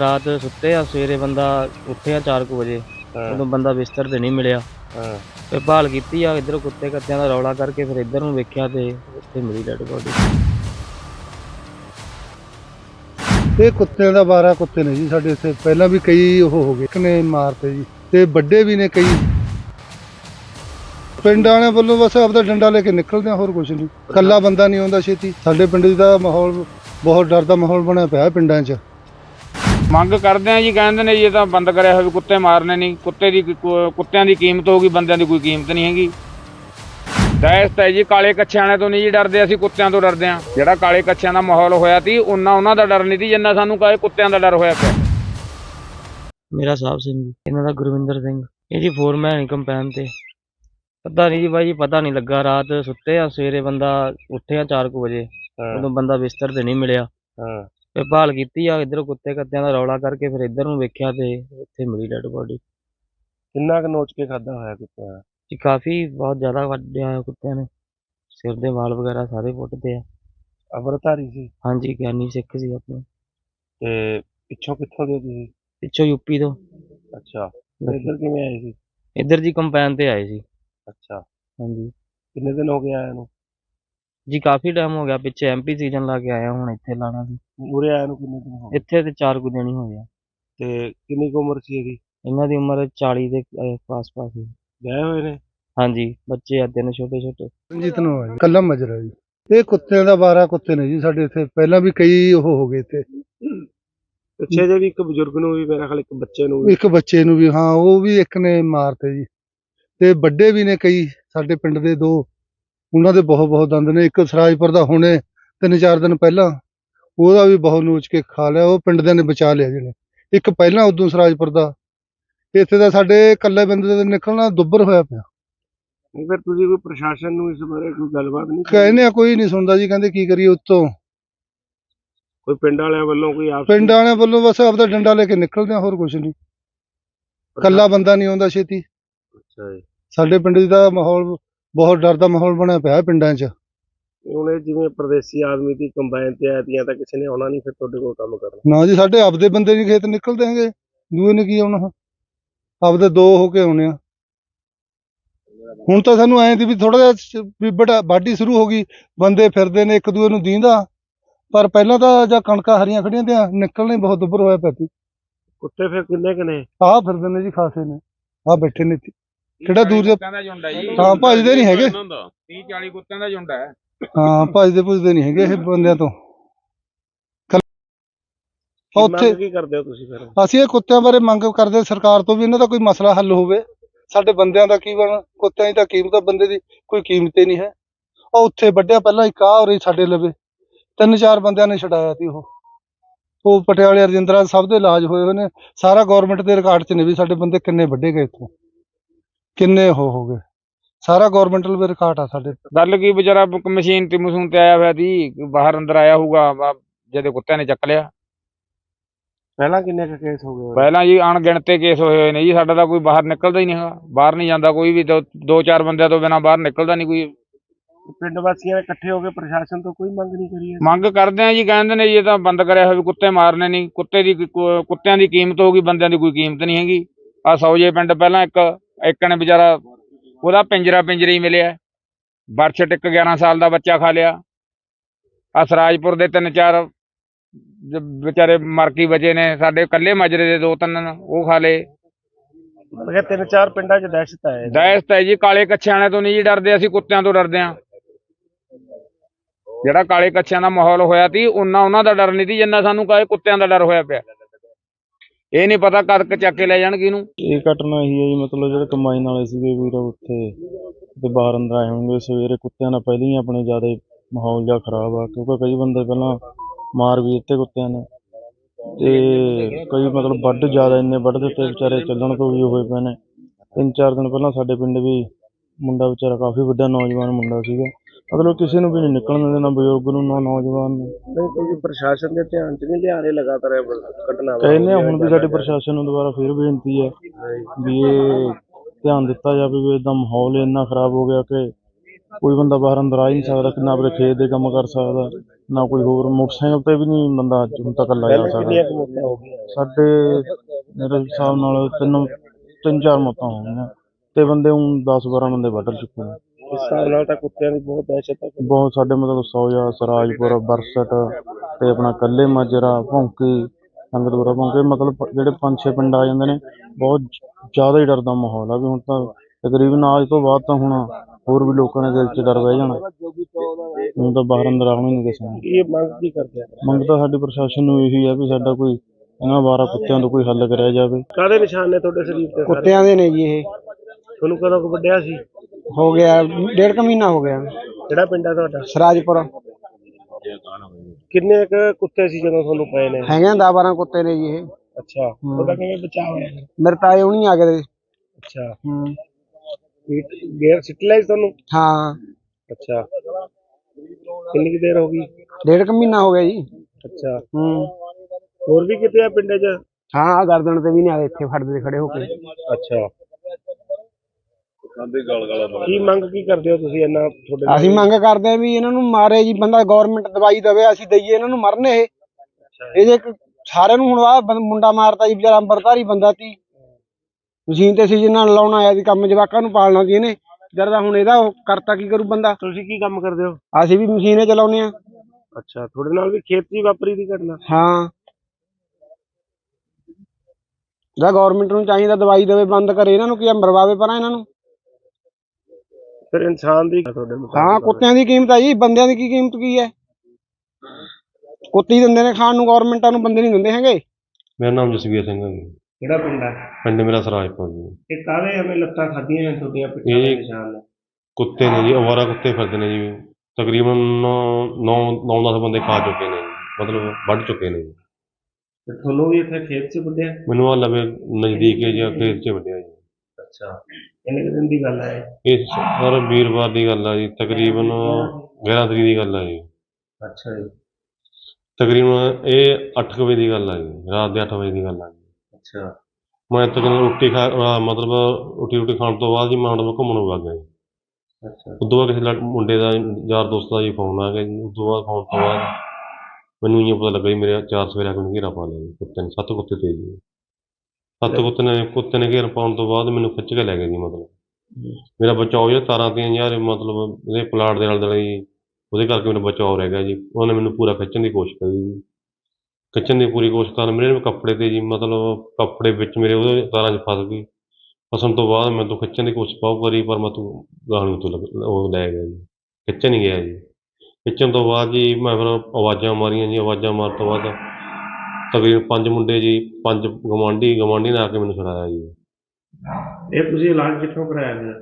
ਰਾਤ ਸੁੱਤੇ ਆ ਸਵੇਰੇ ਬੰਦਾ ਉੱਠਿਆ 4 ਵਜੇ। ਉਦੋਂ ਬੰਦਾ ਬਿਸਤਰ ਤੇ ਨਹੀਂ ਮਿਲਿਆ। ਹਾਂ। ਤੇ ਭਾਲ ਕੀਤੀ ਆ ਇੱਧਰ ਕੁੱਤੇ ਕੱਤਿਆਂ ਦਾ ਰੌਲਾ ਕਰਕੇ ਫਿਰ ਇੱਧਰ ਨੂੰ ਵੇਖਿਆ ਤੇ ਉੱਥੇ ਮਿਲੀ ਡੈਡ ਬੋਡੀ। ਇਹ ਕੁੱਤਿਆਂ ਦਾ ਬਾਰਾ ਕੁੱਤੇ ਨੇ ਜੀ ਸਾਡੇ ਇੱਥੇ। ਪਹਿਲਾਂ ਵੀ ਕਈ ਉਹ ਹੋ ਗਏ। ਇੱਕ ਨੇ ਮਾਰਤੇ ਜੀ ਤੇ ਵੱਡੇ ਵੀ ਨੇ ਕਈ। ਪਿੰਡ ਵਾਲਿਆਂ ਵੱਲੋਂ ਬਸ ਆਪਦਾ ਡੰਡਾ ਲੈ ਕੇ ਨਿਕਲਦੇ ਆ ਹੋਰ ਕੁਝ ਨਹੀਂ। ਕੱਲਾ ਬੰਦਾ ਨਹੀਂ ਆਉਂਦਾ ਛੇਤੀ। ਸਾਡੇ ਪਿੰਡ ਦਾ ਮਾਹੌਲ ਬਹੁਤ ਡਰ ਦਾ ਮਾਹੌਲ ਬਣਿਆ ਪਿਆ ਪਿੰਡਾਂ 'ਚ। ਮੰਗ ਕਰਦੇ ਆ ਜੀ ਕਹਿੰਦੇ ਨੇ ਜੀ ਇਹ ਤਾਂ ਬੰਦ ਕਰਿਆ ਹੋਇਆ ਵੀ ਕੁੱਤੇ ਮਾਰਨੇ ਨਹੀਂ। ਕੁੱਤੇ ਦੀ ਕੁੱਤਿਆਂ ਦੀ ਕੀਮਤ ਹੋਊਗੀ ਬੰਦਿਆਂ ਦੀ ਕੋਈ ਕੀਮਤ ਨਹੀਂ ਹੈਗੀ। ਦਹਿਸ਼ਤ ਹੈ ਜੀ ਕਾਲੇ ਕੱਛਿਆਂ ਤੋਂ ਨਹੀਂ ਜੀ ਡਰਦੇ ਅਸੀਂ ਕੁੱਤਿਆਂ ਤੋਂ ਡਰਦੇ ਆ। ਜਿਹੜਾ ਕਾਲੇ ਕੱਛਿਆਂ ਦਾ ਮਾਹੌਲ ਹੋਇਆ ਸੀ ਉਹਨਾਂ ਉਹਨਾਂ ਦਾ ਡਰ ਨਹੀਂ ਸੀ ਜਿੰਨਾ ਸਾਨੂੰ ਕਾਲੇ ਕੁੱਤਿਆਂ ਦਾ ਡਰ ਹੋਇਆ ਪਿਆ। ਮੇਰਾ ਸਾਹਿਬ ਸਿੰਘ ਜੀ ਇਹਨਾਂ ਦਾ ਗੁਰਵਿੰਦਰ ਸਿੰਘ। ਇਹ ਜੀ ਫੋਰਮੈਨ ਹੀ ਕੰਪੈਨ ਤੇ। ਪਤਾ ਨਹੀਂ ਜੀ ਬਾਈ ਜੀ ਪਤਾ ਨਹੀਂ ਲੱਗਾ। ਰਾਤ ਸੁੱਤੇ ਆ ਸਵੇਰੇ ਬੰਦਾ ਉੱਠਿਆ 4 ਵਜੇ। ਉਦੋਂ ਬੰਦਾ ਬਿਸਤਰ ਤੇ ਨਹੀਂ ਮਿਲਿਆ। ਹਾਂ। ਤੇ ਭਾਲ ਕੀਤੀ ਆ ਇੱਧਰ ਕੁੱਤੇ ਕੱਤਿਆਂ ਦਾ ਰੌਲਾ ਕਰਕੇ ਫਿਰ ਇੱਧਰ ਨੂੰ ਵੇਖਿਆ ਤੇ ਉੱਥੇ ਮਿਲੀ ਡੈਡ ਬੋਡੀ ਕਿੰਨਾ ਕੁ ਨੋਚ ਕੇ ਖਾਦਾ ਹੋਇਆ ਕੁੱਤਾ ਜੀ ਕਾਫੀ ਬਹੁਤ ਜ਼ਿਆਦਾ ਵੱਡਿਆ ਹੋਇਆ ਕੁੱਤਿਆਂ ਨੇ। ਸਿਰ ਦੇ ਵਾਲ ਵਗੈਰਾ ਸਾਰੇ ਪੁੱਟਦੇ ਆ। ਅਵਰਧਾਰੀ ਸੀ? ਹਾਂਜੀ ਗਿਆਨੀ ਸਿੱਖ ਸੀ ਆਪਣੇ। ਤੇ ਪਿੱਛੋਂ ਕਿੱਥੋਂ ਦੇ ਤੁਸੀਂ? ਪਿੱਛੋਂ ਯੂਪੀ ਤੋਂ। ਅੱਛਾ ਤੇ ਇੱਧਰ ਕਿਵੇਂ ਆਏ ਸੀ? ਇੱਧਰ ਜੀ ਕੰਪੈਨ ਤੇ ਆਏ ਸੀ। ਅੱਛਾ। ਹਾਂਜੀ। ਕਿੰਨੇ ਦਿਨ ਹੋ ਗਏ ਆਇਆ ਨੂੰ? ਜੀ ਕਾਫੀ ਟਾਈਮ ਹੋ ਗਿਆ ਪਿੱਛੇ ਐਮਪੀ ਸੀਜ਼ਨ ਲਾ ਕੇ ਆਇਆ ਹੁਣ ਇੱਥੇ ਲਾਣਾ ਸੀ ਉਰੇ ਆਇਆ ਨੂੰ ਕਿੰਨੇ ਦਿਨ ਹੋ ਗਏ? ਇੱਥੇ ਤੇ 4 ਕੁ ਦਿਨ ਹੀ ਹੋਏ ਆ। ਤੇ ਕਿੰਨੀ ਕੁ ਉਮਰ ਸੀ ਇਹਦੀ? ਇਹਨਾਂ ਦੀ ਉਮਰ 40 ਦੇ ਆਸ-ਪਾਸ ਹੀ। ਵਿਆਹੇ ਹੋਏ ਨੇ? ਹਾਂਜੀ ਬੱਚੇ ਆ ਤਿੰਨ ਛੋਟੇ ਛੋਟੇ ਰਣਜੀਤ ਨੂੰ ਆ ਜੀ ਕੱਲਾ ਮਜਰਾ ਜੀ। ਇਹ ਕੁੱਤਿਆਂ ਦਾ ਬਾਰਾ ਕੁੱਤੇ ਨੇ ਜੀ ਸਾਡੇ ਇੱਥੇ। ਪਹਿਲਾਂ ਵੀ ਕਈ ਉਹ ਹੋ ਗਏ ਇੱਥੇ। ਪਿੱਛੇ ਜੇ ਵੀ ਇੱਕ ਬਜ਼ੁਰਗ ਨੂੰ ਵੀ ਮੇਰਾ ਖਿਆਲ ਇੱਕ ਬੱਚੇ ਨੂੰ ਵੀ। ਇੱਕ ਬੱਚੇ ਨੂੰ ਵੀ ਹਾਂ ਉਹ ਵੀ ਇੱਕ ਨੇ ਮਾਰਤੇ ਜੀ। ਤੇ ਵੱਡੇ ਵੀ ਨੇ ਕਈ ਸਾਡੇ ਪਿੰਡ ਦੇ ਦੋ। ਉਹਨਾਂ ਦੇ ਬਹੁਤ ਬਹੁਤ ਦੰਦ ਨੇ। ਇੱਕ ਸਰਾਜਪੁਰ ਦਾ ਹੁਣੇ ਤਿੰਨ ਚਾਰ ਦਿਨ ਪਹਿਲਾਂ ਉਹਦਾ ਵੀ ਬਹੁਤ ਨੋਚ ਕੇ ਖਾ ਲਿਆ ਉਹ ਪਿੰਡ ਦੇ ਨੇ ਬਚਾ ਲਿਆ ਜਿਹਨੇ ਇੱਕ ਪਹਿਲਾਂ ਉਦੋਂ ਸਰਾਜਪੁਰ ਦਾ। ਇੱਥੇ ਦਾ ਸਾਡੇ ਇਕੱਲੇ ਬੰਦੇ ਦੇ ਨਿਕਲਣਾ ਦੁੱਬਰ ਹੋਇਆ ਪਿਆ। ਫਿਰ ਤੁਸੀਂ ਕੋਈ ਪ੍ਰਸ਼ਾਸਨ ਨੂੰ ਇਸ ਬਾਰੇ ਕੋਈ ਗੱਲਬਾਤ ਨਹੀਂ? ਕਹਿੰਦੇ ਆ ਕੋਈ ਨਹੀਂ ਸੁਣਦਾ ਜੀ ਕਹਿੰਦੇ ਕੀ ਕਰੀਏ ਉੱਤੋਂ। ਕੋਈ ਪਿੰਡ ਵਾਲਿਆਂ ਵੱਲੋਂ ਕੋਈ ਆਪ ਪਿੰਡ ਵਾਲਿਆਂ ਵੱਲੋਂ ਬਸ ਆਪਦਾ ਡੰਡਾ ਲੈ ਕੇ ਨਿਕਲਦੇ ਆ ਹੋਰ ਕੁਝ ਨਹੀਂ। ਕੱਲਾ ਬੰਦਾ ਨਹੀਂ ਆਉਂਦਾ ਛੇਤੀ। ਅੱਛਾ ਜੀ। ਸਾਡੇ ਪਿੰਡ ਦਾ ਮਾਹੌਲ ਬਹੁਤ ਡਰ ਦਾ ਮਾਹੌਲ ਬਣਿਆ ਪਿਆ ਹੈ ਪਿੰਡਾਂ 'ਚ। ਹੁਣ ਇਹ ਜਿਵੇਂ ਪਰਦੇਸੀ ਆਦਮੀ ਦੀ ਕੰਬਾਈਨ ਤੇ ਆਇਆਂ ਤਾਂ ਕਿਸੇ ਨੇ ਆਉਣਾ ਨਹੀਂ ਫਿਰ ਤੁਹਾਡੇ ਕੋਲ ਕੰਮ ਕਰਨਾ। ਨਾ ਜੀ ਸਾਡੇ ਆਪਦੇ ਬੰਦੇ ਨਹੀਂ ਖੇਤ ਨਿਕਲਦੇ ਹੈਗੇ ਦੂਏ ਨੇ ਕੀ ਆਉਣਾ? ਆਪਦੇ ਦੋ ਹੋ ਕੇ ਆਉਣੇ ਆ। ਹੁਣ ਤਾਂ ਸਾਨੂੰ ਐਂ ਦੀ ਵੀ ਥੋੜਾ ਜਿਹਾ ਵੀ ਬੜਾ ਵਾਢੀ ਸ਼ੁਰੂ ਹੋ ਗਈ। ਬੰਦੇ ਫਿਰਦੇ ਨੇ ਇੱਕ ਦੂਏ ਨੂੰ ਦੀਂਦਾ। ਪਰ ਪਹਿਲਾਂ ਤਾਂ ਜਾਂ ਕਣਕਾਂ ਹਰੀਆਂ ਖੜੀਆਂ ਤੇ ਨਿਕਲਣੇ ਬਹੁਤ ਦੁੱਬਰ ਹੋਇਆ ਪਿਆ ਸੀ। ਕੁੱਤੇ ਫਿਰ ਕਿੰਨੇ ਕੁ ਨੇ? ਆਹ ਫਿਰਦੇ ਨੇ ਜੀ ਖਾਸੇ ਨੇ। ਆਹ ਬੈਠੇ ਨੇ ਇੱਥੇ। ਕਿਹੜਾ ਦੂਰ ਦੇ ਦਾ ਝੁੰਡ ਹੈ ਜੀ। ਹਾਂ ਭੱਜਦੇ ਨਹੀਂ ਹੈਗੇ। 30 40 ਕੁੱਤਿਆਂ ਦਾ ਝੁੰਡ ਹੈ ਹਾਂ ਭੱਜਦੇ ਭੁੱਜਦੇ ਨਹੀਂ ਹੈਗੇ ਇਹ ਬੰਦਿਆਂ ਤੋਂ। ਉੱਥੇ ਮੰਗ ਕੀ ਕਰਦੇ ਹੋ ਤੁਸੀਂ ਫਿਰ? ਅਸੀਂ ਇਹ ਕੁੱਤਿਆਂ ਬਾਰੇ ਮੰਗ ਕਰਦੇ ਸਰਕਾਰ ਤੋਂ ਵੀ ਇਹਨਾਂ ਦਾ ਕੋਈ ਮਸਲਾ ਹੱਲ ਹੋਵੇ। ਸਾਡੇ ਬੰਦਿਆਂ ਦਾ ਕੀ ਬਣ ਕੁੱਤਿਆਂ ਦੀ ਤਾਂ ਕੀਮਤ ਆ ਬੰਦੇ ਦੀ ਕੋਈ ਕੀਮਤ ਹੀ ਨਹੀਂ ਹੈ। ਉਹ ਉੱਥੇ ਵੱਢਿਆ ਪਹਿਲਾਂ ਇੱਕ ਆ ਰਹੀ ਸਾਡੇ ਲਵੇ। ਤਿੰਨ ਚਾਰ ਬੰਦਿਆਂ ਨੇ ਛਡਾਇਆ ਸੀ ਉਹ। ਉਹ ਪਟਿਆਲੇ ਰਜਿੰਦਰਾ ਸਭ ਦੇ ਇਲਾਜ ਹੋਏ ਹੋਏ ਨੇ। ਸਾਰਾ ਗਵਰਨਮੈਂਟ ਦੇ ਰਿਕਾਰਡ 'ਚ ਨੇ ਵੀ ਸਾਡੇ ਬੰਦੇ ਕਿੰਨੇ ਵੱਢੇ ਗਏ ਇੱਥੋਂ। ਕਿੰਨੇ ਉਹ ਹੋ ਗਏ? ਸਾਰਾ ਗਵਰਨਮੈਂਟਲ ਵੀ ਰਿਕਾਰਡ ਆ ਸਾਡੇ ਗੱਲ ਕੀ ਵਿਚਾਰਾ ਬ- ਮਸ਼ੀਨ ਤੇ ਮਸ਼ੂਨ ਤੇ ਆਇਆ ਹੋਇਆ ਸੀ ਬਾਹਰ ਅੰਦਰ ਆਇਆ ਹੋਊਗਾ ਜਿਹਦੇ ਕੁੱਤਿਆਂ ਨੇ ਚੱਕ ਲਿਆ। ਪਹਿਲਾਂ ਕਿੰਨੇ ਕੁ ਕੇਸ ਹੋ ਗਏ? ਪਹਿਲਾਂ ਜੀ ਅਣਗਿਣਤੇ ਕੇਸ ਹੋਏ ਹੋਏ ਨੇ ਜੀ ਸਾਡਾ ਤਾਂ ਕੋਈ ਬਾਹਰ ਨਿਕਲਦਾ ਹੀ ਨਹੀਂ ਹੈਗਾ। ਬਾਹਰ ਨਹੀਂ ਜਾਂਦਾ ਕੋਈ ਵੀ ਦੋ ਦੋ ਚਾਰ ਬੰਦਿਆਂ ਤੋਂ ਬਿਨਾ ਬਾਹਰ ਨਿਕਲਦਾ ਨਹੀਂ ਕੋਈ। ਪਿੰਡ ਵਾਸੀਆਂ ਨੇ ਇਕੱਠੇ ਹੋ ਕੇ ਪ੍ਰਸ਼ਾਸਨ ਤੋਂ ਕੋਈ ਮੰਗ ਨਹੀਂ ਕਰੀ ਹੈ? ਮੰਗ ਕਰਦੇ ਆ ਜੀ ਕਹਿੰਦੇ ਨੇ ਜੀ ਇਹ ਤਾਂ ਬੰਦ ਕਰਿਆ ਹੋਇਆ ਵੀ ਕੁੱਤੇ ਮਾਰਨੇ ਨਹੀਂ। ਕੁੱਤੇ ਦੀ ਕੋਈ- ਕੁੱਤਿਆਂ ਦੀ ਕੀਮਤ ਹੋਊਗੀ ਬੰਦਿਆਂ ਦੀ ਕੋਈ ਕੀਮਤ ਨਹੀਂ ਹੈਗੀ। ਆ ਸੌਜੇ ਪਿੰਡ ਪਹਿਲਾਂ ਇੱਕ ਇੱਕ ਨੇ ਵਿਚਾਰਾ ਉਹਦਾ ਪਿੰਜਰਾ ਪਿੰਜਰੀ ਮਿਲਿਆ। ਬਰਛਟ ਇੱਕ 11 ਸਾਲ ਦਾ ਬੱਚਾ ਖਾ ਲਿਆ। ਆ ਸਰਾਜਪੁਰ ਦੇ ਤਿੰਨ ਚਾਰ ਵਿਚਾਰੇ ਮਰਕੀ ਬਚੇ ਨੇ ਸਾਡੇ ਕੱਲੇ ਮਾਜਰੇ ਦੇ ਦੋ ਤਿੰਨ ਉਹ ਖਾ ਲਏ। ਕਿ ਤਿੰਨ ਚਾਰ ਪਿੰਡਾਂ 'ਚ ਦਹਿਸ਼ਤ ਹੈ ਦਹਿਸ਼ਤ ਹੈ ਜੀ ਕਾਲੇ ਕੱਛਿਆਂ ਤੋਂ ਨਹੀਂ ਜੀ ਡਰਦੇ ਅਸੀਂ ਕੁੱਤਿਆਂ ਤੋਂ ਡਰਦੇ ਆ ਜਿਹੜਾ ਕਾਲੇ ਕੱਛਿਆਂ ਦਾ ਮਾਹੌਲ ਹੋਇਆ ਸੀ ਉਹਨਾਂ ਉਹਨਾਂ ਦਾ ਡਰ ਨਹੀਂ ਸੀ ਜਿੰਨਾ ਸਾਨੂੰ ਕਾਲੇ ਕੁੱਤਿਆਂ ਦਾ ਡਰ ਹੋਇਆ ਪਿਆ। ਇਹ ਨਹੀਂ ਪਤਾ ਕਦ ਕ ਚੱਕ ਕੇ ਲੈ ਜਾਣਗੇ ਇਹਨੂੰ। ਇਹ ਘਟਨਾ ਇਹੀ ਹੈ ਜੀ, ਮਤਲਬ ਜਿਹੜੇ ਕਮਾਈ ਵਾਲੇ ਸੀਗੇ ਵੀਰ ਉੱਥੇ, ਤੇ ਬਾਹਰ ਅੰਦਰ ਆਏ ਹੋਣਗੇ, ਸਵੇਰੇ ਕੁੱਤਿਆਂ ਨਾਲ ਪਹਿਲਾਂ ਹੀ ਆਪਣੇ ਜ਼ਿਆਦਾ ਮਾਹੌਲ ਜਿਹਾ ਖਰਾਬ ਆ, ਕਿਉਂਕਿ ਕਈ ਬੰਦੇ ਪਹਿਲਾਂ ਮਾਰ ਵੀ ਦਿੱਤੇ ਕੁੱਤਿਆਂ ਨੇ, ਤੇ ਕਈ ਮਤਲਬ ਵੱਢ ਜ਼ਿਆਦਾ ਇੰਨੇ ਵੱਢ ਦਿੱਤੇ, ਵਿਚਾਰੇ ਚੱਲਣ ਤੋਂ ਵੀ ਹੋਏ ਪਏ ਨੇ। ਤਿੰਨ ਚਾਰ ਦਿਨ ਪਹਿਲਾਂ ਸਾਡੇ ਪਿੰਡ ਵੀ ਮੁੰਡਾ ਵਿਚਾਰਾ ਕਾਫੀ ਵੱਡਾ ਨੌਜਵਾਨ ਮੁੰਡਾ ਸੀਗਾ। ਮਤਲਬ ਕਿਸੇ ਨੂੰ ਵੀ ਨਹੀਂ ਨਿਕਲਣ ਦੇਣਾ ਬਜ਼ੁਰਗ ਨੂੰ ਨਾ ਨੌਜਵਾਨ ਨੂੰ। ਨਹੀਂ ਕੋਈ ਪ੍ਰਸ਼ਾਸਨ ਦੇ ਧਿਆਨ 'ਚ ਨਹੀਂ ਲਿਆ ਰਹੇ ਲਗਾਤਾਰ ਇਹ ਘਟਨਾਵਾਂ। ਕਹਿੰਦੇ ਆ ਹੁਣ ਵੀ ਸਾਡੇ ਪ੍ਰਸ਼ਾਸਨ ਨੂੰ ਦੁਬਾਰਾ ਫਿਰ ਬੇਨਤੀ ਹੈ ਵੀ ਇਹ ਧਿਆਨ ਦਿੱਤਾ ਜਾਵੇ ਵੀ ਇਦਾਂ ਮਾਹੌਲ ਇੰਨਾ ਖਰਾਬ ਹੋ ਗਿਆ ਕਿ ਕੋਈ ਬੰਦਾ ਬਾਹਰ ਅੰਦਰ ਆ ਹੀ ਨਹੀਂ ਸਕਦਾ ਨਾ ਆਪਣੇ ਖੇਤ ਦੇ ਕੰਮ ਕਰ ਸਕਦਾ ਨਾ ਕੋਈ ਹੋਰ ਮੋਟਰਸਾਈਕਲ ਤੇ ਵੀ ਨਹੀਂ ਬੰਦਾ ਹੁਣ ਤੱਕ ਇਕੱਲਾ ਜਾ ਸਕਦਾ। ਕੁ ਸਾਡੇ ਮੇਰੇ ਹਿਸਾਬ ਨਾਲ ਤਿੰਨ ਤਿੰਨ ਚਾਰ ਮੌਤਾਂ ਹੋ ਗਈਆਂ। ਤੇ ਬੰਦੇ ਹੁਣ 10 12 ਬੰਦੇ ਵੱਢ ਚੁੱਕੇ ਨੇ। ਇਸ ਹਿਸਾਬ ਨਾਲ ਤਾਂ ਕੁੱਤਿਆਂ ਦੀ ਬਹੁਤ ਦਹਿਸ਼ਤ ਹੈ। ਬਹੁਤ ਸਾਡੇ ਮਤਲਬ ਸੌਜਾ ਸਰਾਜਪੁਰ ਬਰਸਟ ਤੇ ਆਪਣਾ ਕੱਲੇ ਮਾਜਰਾ ਭੌਂਕੀ ਸੰਗਤਪੁਰਾ ਭੌਂਕੀ ਮਤਲਬ ਜਿਹੜੇ ਪੰਜ ਛੇ ਪਿੰਡ ਆ ਜਾਂਦੇ ਨੇ ਬਹੁਤ ਜ਼ਿਆਦਾ ਹੀ ਡਰ ਦਾ ਮਾਹੌਲ ਆ ਵੀ ਹੁਣ ਤਾਂ ਤਕਰੀਬਨ ਅੱਜ ਤੋਂ ਬਾਅਦ ਤਾਂ ਹੁਣ ਹੋਰ ਵੀ ਲੋਕਾਂ ਨੇ ਦਿਲ 'ਚ ਡਰ ਬਹਿ ਜਾਣਾ। ਹੁਣ ਤਾਂ ਬਾਹਰ ਅੰਦਰ ਆਉਣਾ ਹੀ ਨਹੀਂ ਕਿਸੇ ਨੇ। ਇਹ ਮੰਗ ਕੀ ਕਰਦੇ ਆ? ਮੰਗ ਤਾਂ ਸਾਡੀ ਪ੍ਰਸ਼ਾਸਨ ਨੂੰ ਇਹੀ ਆ ਵੀ ਸਾਡਾ ਕੋਈ ਇਹਨਾਂ ਬਾਰਾਂ ਕੁੱਤਿਆਂ ਤੋਂ ਕੋਈ ਹੱਲ ਕਰਿਆ ਜਾਵੇ। ਕਾਦੇ ਨਿਸ਼ਾਨ ਨੇ ਤੁਹਾਡੇ ਸਰੀਰ ਤੇ ਕੁੱਤਿਆਂ ਦੇ ਨੇ ਜੀ ਇਹ। ਤੁਹਾਨੂੰ ਕਦੋਂ ਕੁ ਵੱਢਿਆ ਸੀ? ਹੋ ਗਿਆ ਡੇਢ ਕੁ ਮਹੀਨਾ ਹੋ ਗਿਆ। ਕਿਹੜਾ ਪਿੰਡ ਆ ਤੁਹਾਡਾ? ਸਰਾਜਪੁਰ। ਕਿੰਨੇ ਕੁ ਕੁੱਤੇ ਸੀ ਜਦੋਂ ਤੁਹਾਨੂੰ ਪਏ ਨੇ? ਹੈਗੇ 10 12 ਕੁੱਤੇ ਨੇ ਜੀ ਇਹ। ਅੱਛਾ ਉਹਦਾ ਕਿਵੇਂ ਬਚਾਅ ਹੋਇਆ? ਫਿਰ? ਮੇਰੇ ਤਾਏ ਹੁਣੀ ਆ ਗਏ ਅੱਛਾ। ਹੂੰ। ਮੀਟ ਗੇਰ ਸਿੱਟ ਲਿਆ ਸੀ ਤੁਹਾਨੂੰ? ਹਾਂ। ਅੱਛਾ। ਕਿੰਨੀ ਕੁ ਦੇਰ ਹੋ ਗਈ? ਡੇਢ ਕੁ ਮਹੀਨਾ ਹੋ ਗਿਆ ਜੀ। ਅੱਛਾ। ਹੂੰ। ਹੋਰ ਵੀ ਕਿਤੇ ਆ ਪਿੰਡ 'ਚ? ਹਾਂ ਆਹ ਗਰਦਨ ਤੇ ਵੀ ਨਹੀਂ ਆਏ ਇੱਥੇ ਫੜਦੇ ਖੜੇ ਹੋ ਕੇ। ਅੱਛਾ। ਕੀ ਮੰਗ ਕੀ ਕਰਦੇ ਹੋ ਤੁਸੀਂ ਇੰਨਾ ਤੁਹਾਡੇ ਨਾਲ? ਅਸੀਂ ਮੰਗ ਕਰਦੇ ਆ ਵੀ ਇਹਨਾਂ ਨੂੰ ਮਾਰੇ ਜੀ ਬੰਦਾ ਗਵਰਨਮੈਂਟ ਦਵਾਈ ਦੇਵੇ ਅਸੀਂ ਦਈਏ ਇਹਨਾਂ ਨੂੰ ਮਰਨ ਇਹ। ਇਹ ਜੇ ਇੱਕ ਸਾਰਿਆਂ ਨੂੰ ਹੁਣ ਆ ਮੁੰਡਾ ਮਾਰਤਾ ਜੀ ਵਿਚਾਰਾ ਅੰਬਰਧਾਰੀ ਬੰਦਾ ਤੀ ਮਸ਼ੀਨ ਤੇ ਸੀਜ਼ਨ ਨਾਲ ਲਾਉਣ ਆਇਆ ਸੀ ਕੰਮ ਜਵਾਕਾਂ ਨੂੰ ਪਾਲਣਾ ਸੀ ਇਹਨੇ। ਜਦ ਦਾ ਹੁਣ ਇਹਦਾ ਉਹ ਕਰਤਾ ਕੀ ਕਰੂ ਬੰਦਾ? ਤੁਸੀਂ ਕੀ ਕੰਮ ਕਰਦੇ ਹੋ? ਅਸੀਂ ਵੀ ਮਸ਼ੀਨੇ ਚਲਾਉਨੇ ਆ ਅੱਛਾ ਤੁਹਾਡੇ ਨਾਲ ਵੀ ਖੇਤੀ ਵਾਪਰੀ ਦੀ ਘਟਨਾ। ਹਾਂ। ਜਾਂ ਗਵਰਨਮੈਂਟ ਨੂੰ ਚਾਹੀਦਾ ਦਵਾਈ ਦੇਵੇ ਬੰਦ ਕਰੇ ਇਹਨਾਂ ਨੂੰ ਕੀ ਆ, ਮਰਵਾਵੇ ਪਰਾਂ ਇਹਨਾਂ ਨੂੰ? ਫਿਰ ਇਨਸਾਨ ਦੀ ਤੁਹਾਡੇ ਮੁਤਾਬਕ ਹਾਂ ਕੁੱਤਿਆਂ ਦੀ ਕੀਮਤ ਆ ਜੀ ਬੰਦਿਆਂ ਦੀ ਕੀ ਕੀਮਤ ਕੀ ਹੈ? ਕੁੱਤੀ ਦਿੰਦੇ ਨੇ ਖਾਣ ਨੂੰ ਗਵਰਨਮੈਂਟਾਂ ਨੂੰ ਬੰਦੇ ਨਹੀਂ ਦਿੰਦੇ ਹੈਗੇ। ਮੇਰਾ ਨਾਮ ਜਸਵੀਰ ਸਿੰਘ ਹੈ ਜੀ। ਕਿਹੜਾ ਪਿੰਡ ਹੈ? ਪਿੰਡ ਮੇਰਾ ਸਰਾਜਪੁਰ ਜੀ। ਇਹ ਕਾਹਦੇ ਐਵੇਂ ਲੱਤਾਂ ਖਾਧੀਆਂ ਨੇ ਤੁਹਾਡੀਆਂ ਦੇ ਇਹ- ਨਿਸ਼ਾਨ ਨੇ? ਕੁੱਤੇ ਨੇ ਜੀ ਅਵਾਰਾ ਕੁੱਤੇ ਫਿਰਦੇ ਨੇ ਜੀ। ਤਕਰੀਬਨ 9 9 10 ਬੰਦੇ ਖਾ ਚੁੱਕੇ ਨੇ ਜੀ। ਮਤਲਬ ਵੱਢ ਚੁੱਕੇ ਨੇ ਜੀ। ਤੇ ਤੁਹਾਨੂੰ ਵੀ ਇੱਥੇ ਖੇਤ 'ਚ ਵੱਢਿਆ? ਮੈਨੂੰ ਆ ਲਵੇ ਨਜ਼ਦੀਕ ਹੈ ਜੀ ਖੇਤ 'ਚ ਵੱਢਿਆ ਜੀ। ਅੱਛਾ। ਕਿੰਨੇ ਕੁ ਦਿਨ ਦੀ ਗੱਲ ਹੈ ਇਹ? ਇਹ ਸਰ ਵੀਰਵਾਰ ਦੀ ਗੱਲ ਆ ਜੀ ਤਕਰੀਬਨ 11 ਤਰੀਕ ਦੀ ਗੱਲ ਆ ਜੀ। ਅੱਛਾ ਜੀ। ਤਕਰੀਬਨ ਇਹ 8 ਵਜੇ ਦੀ ਗੱਲ ਆ ਜੀ ਰਾਤ ਦੇ 8 ਵਜੇ ਦੀ ਗੱਲ ਆ ਜੀ। ਅੱਛਾ। ਮੈਂ ਤਕਰੀਬਨ ਰੋਟੀ ਖਾ ਅਹ ਮਤਲਬ ਰੋਟੀ ਰੋਟੀ ਖਾਣ ਤੋਂ ਬਾਅਦ ਜੀ ਮੈਂ ਹੁਣ ਘੁੰਮਣ ਵਗ ਗਿਆ ਜੀ। ਅੱਛਾ। ਉਦੋਂ ਬਾਅਦ ਕਿਸੇ ਲੜ- ਮੁੰਡੇ ਦਾ ਯਾਰ ਦੋਸਤ ਦਾ ਜੀ ਫੋਨ ਆ ਗਿਆ ਜੀ ਉਦੋਂ ਬਾਅਦ ਫੋਨ ਤੋਂ ਬਾਅਦ ਮੈਨੂੰ ਇਹ ਪਤਾ ਲੱਗਾ ਜੀ ਮੇਰੇ ਚਾਰ ਸਵੇਰੇ ਆ ਕੇ ਘੇਰਾ ਪਾ ਲਿਆ ਜੀ ਕੁੱਤੇ ਨੇ ਸੱਤ ਕੁੱਤੇ ਤੇ ਜੀ। ਸੱਤ ਕੁੱਤੇ ਨੇ ਕੁੱਤੇ ਨੇ ਘੇਰਾ ਪਾਉਣ ਤੋਂ ਬਾਅਦ ਮੈਨੂੰ ਖਿੱਚ ਕੇ ਲੈ ਗਿਆ ਜੀ ਮਤਲਬ। ਮੇਰਾ ਬਚਾਓ ਜਿਹੜਾ ਤਾਰਾਂ ਤੀਆਂ ਯਾਰ ਮਤਲਬ ਉਹਦੇ ਪਲਾਟ ਦੇ ਨਾਲ ਦੇ ਨਾਲ ਜੀ ਉਹਦੇ ਕਰਕੇ ਮੇਰਾ ਬਚਾਓ ਰਹਿ ਗਿਆ ਜੀ। ਉਹਨੇ ਮੈਨੂੰ ਪੂਰਾ ਖਿੱਚਣ ਦੀ ਕੋਸ਼ਿਸ਼ ਕਰੀ ਜੀ। ਖਿੱਚਣ ਦੀ ਪੂਰੀ ਕੋਸ਼ਿਸ਼ ਕਰਨ ਮੇਰੇ ਕੱਪੜੇ ਤੇ ਜੀ ਮਤਲਬ ਕੱਪੜੇ ਵਿੱਚ ਮੇਰੇ ਉਹਦੇ ਤਾਰਾਂ 'ਚ ਫਸ ਗਈ। ਫਸਣ ਤੋਂ ਬਾਅਦ ਮੈਂ ਤੋਂ ਖਿੱਚਣ ਦੀ ਕੋਸ਼ਿਸ਼ ਬਹੁਤ ਕਰੀ ਪਰ ਮੈਂ ਤੋਂ ਗਾਹ ਨੂੰ ਤੋਂ ਲੱਗ- ਉਹ ਲੈ ਗਿਆ ਜੀ। ਖਿੱਚਣ ਨਹੀਂ ਗਿਆ ਜੀ। ਖਿੱਚਣ ਤੋਂ ਬਾਅਦ ਜੀ ਮੈਂ ਫਿਰ ਆਵਾਜ਼ਾਂ ਮਾਰੀਆਂ ਜੀ ਆਵਾਜ਼ਾਂ ਮਾਰਨ ਤੋਂ ਬਾਅਦ ਤਕਰੀਬਨ ਪੰਜ ਮੁੰਡੇ ਜੀ ਪੰਜ ਗਵਾਂਢੀ ਗਵਾਂਢੀ ਨੇ ਆ ਕੇ ਮੈਨੂੰ ਛੁਡਾਇਆ ਜੀ। ਇਹ ਤੁਸੀਂ ਇਲਾਜ ਕਿੱਥੋਂ ਕਰਾਇਆ ਫਿਰ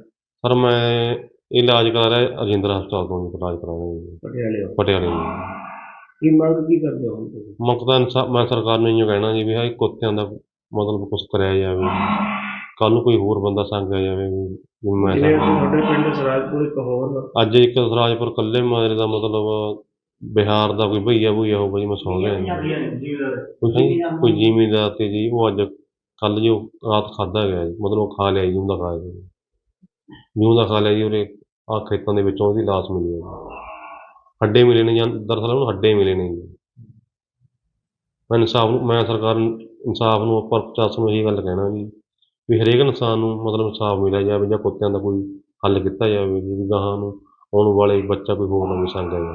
ਸਰ ਮੈਂ ਇਲਾਜ ਕਰਾ ਰਿਹਾ ਰਜਿੰਦਰ ਹਸਪਤਾਲ ਤੋਂ ਜੀ ਇਲਾਜ ਕਰਾ ਰਿਹਾ ਜੀ। ਪਟਿਆਲੇ ਜੀ ਕੀ ਮੰਗ ਕੀ ਕਰਦੇ ਹੋ ਹੁਣ ਤੁਸੀਂ? ਮੁਕਤਾ ਮੈਂ ਸਰਕਾਰ ਨੂੰ ਇਹੋ ਕਹਿਣਾ ਜੀ ਵੀ ਹਾਂ ਇਹ ਕੁੱਤਿਆਂ ਦਾ ਮਤਲਬ ਕੁਛ ਕਰਿਆ ਜਾਵੇ। ਕੱਲ ਨੂੰ ਕੋਈ ਹੋਰ ਬੰਦਾ ਸੰਗ ਆ ਜਾਵੇ ਵੀ ਜਿਵੇਂ ਮੈਂ ਜਿਵੇਂ ਸੰਗ ਅਸੀਂ ਤੁਹਾਡੇ ਪਿੰਡ ਸਰਾਜਪੁਰ ਇੱਕ ਹੋਰ ਅੱਜ ਇੱਕ ਸਰਾਜਪੁਰ ਕੱਲੇ ਮਾਰੇ ਦਾ ਮਤਲਬ ਬਿਹਾਰ ਦਾ ਕੋਈ ਭਈਆ ਭਈਆ ਹੋਊਗਾ ਜੀ ਮੈਂ ਸੁਣ ਲਿਆ। ਜੀ ਕੋਈ ਜ਼ਿਮੀਂਦਾਰ ਤੇ ਜੀ ਉਹ ਅੱਜ ਕੱਲ ਜੋ ਰਾਤ ਖਾਦਾ ਗਿਆ ਜੀ ਮਤਲਬ ਉਹ ਖਾ ਲਿਆ ਜੀ ਉਹਦਾ ਖਾ ਲਿਆ ਜਿਉਂ ਦਾ ਖਾ ਲਿਆ ਜੀ ਉਹਦੇ ਆ ਖੇਤਾਂ ਦੇ ਵਿੱਚੋਂ ਉਹਦੀ ਲਾਸ਼ ਮਿਲੀ ਹੈ ਜੀ। ਹੱਡੇ ਮਿਲੇ ਨੇ ਜਾਂ ਦਰਅਸਲ ਉਹਨੂੰ ਹੱਡੇ ਮਿਲੇ ਨੇ ਜੀ। ਮੈਂ ਇਨਸਾਫ ਨੂੰ ਮੈਂ ਸਰਕਾਰ ਨੂੰ ਇਨਸਾਫ ਨੂੰ ਉੱਪਰ ਪ੍ਰਸ਼ਾਸਨ ਨੂੰ ਇਹ ਗੱਲ ਕਹਿਣਾ ਜੀ ਵੀ ਹਰੇਕ ਇਨਸਾਨ ਨੂੰ ਮਤਲਬ ਇਨਸਾਫ ਮਿਲਿਆ ਜਾਵੇ ਜਾਂ ਕੁੱਤਿਆਂ ਦਾ ਕੋਈ ਹੱਲ ਕੀਤਾ ਜਾਵੇ ਜੀ ਵੀ ਗਾਹਾਂ ਨੂੰ ਆਉਣ ਵਾਲੇ ਬੱਚਾ ਕੋਈ ਹੋਰ ਨਾ ਸੰਗ ਆ ਜਾਵੇ